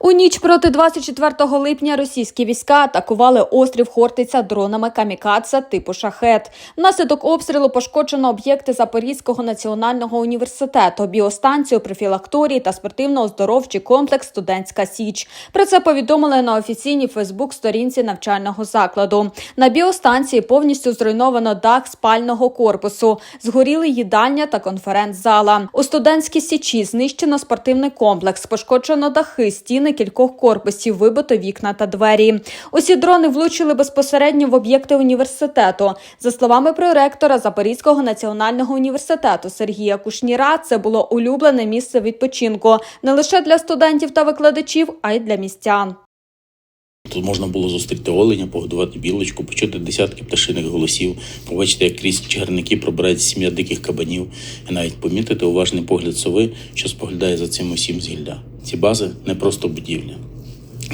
У ніч проти 24 липня російські війська атакували острів Хортиця дронами камікадзе типу шахет. Внаслідок обстрілу пошкоджено об'єкти Запорізького національного університету, біостанцію, профілакторії та спортивно-оздоровчий комплекс Студентська Січ. Про це повідомили на офіційній Фейсбук-сторінці навчального закладу. На біостанції повністю зруйновано дах спального корпусу, згоріли їдальня та конференц-зала. У студентській січі знищено спортивний комплекс, пошкоджено дахи, стіни кількох корпусів, вибито вікна та двері. Усі дрони влучили безпосередньо в об'єкти університету. За словами проректора Запорізького національного університету Сергія Кушніра, це було улюблене місце відпочинку не лише для студентів та викладачів, а й для містян. Тут можна було зустріти оленя, погодувати білочку, почути десятки пташиних голосів, побачити, як крізь чагарники пробирається сім'я диких кабанів, і навіть помітити уважний погляд сови, що споглядає за цим усім з гілля. Ці бази не просто будівля.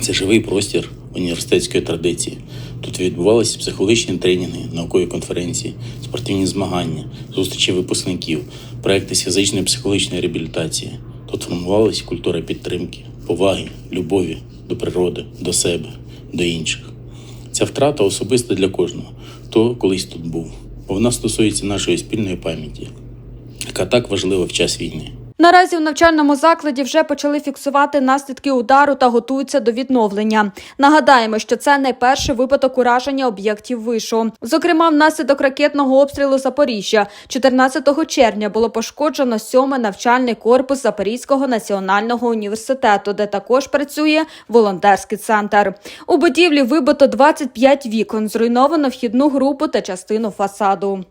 Це живий простір університетської традиції. Тут відбувалися психологічні тренінги, наукові конференції, спортивні змагання, зустрічі випускників, проекти з фізичної психологічної реабілітації. Тут формувалася культура підтримки, поваги, любові до природи, до себе, до інших. Ця втрата особиста для кожного, хто колись тут був, бо вона стосується нашої спільної пам'яті, яка так важлива в час війни. Наразі в навчальному закладі вже почали фіксувати наслідки удару та готуються до відновлення. Нагадаємо, що це не перший випадок ураження об'єктів вишу. Зокрема, внаслідок ракетного обстрілу Запоріжжя 14 червня було пошкоджено сьомий навчальний корпус Запорізького національного університету, де також працює волонтерський центр. У будівлі вибито 25 вікон, зруйновано вхідну групу та частину фасаду.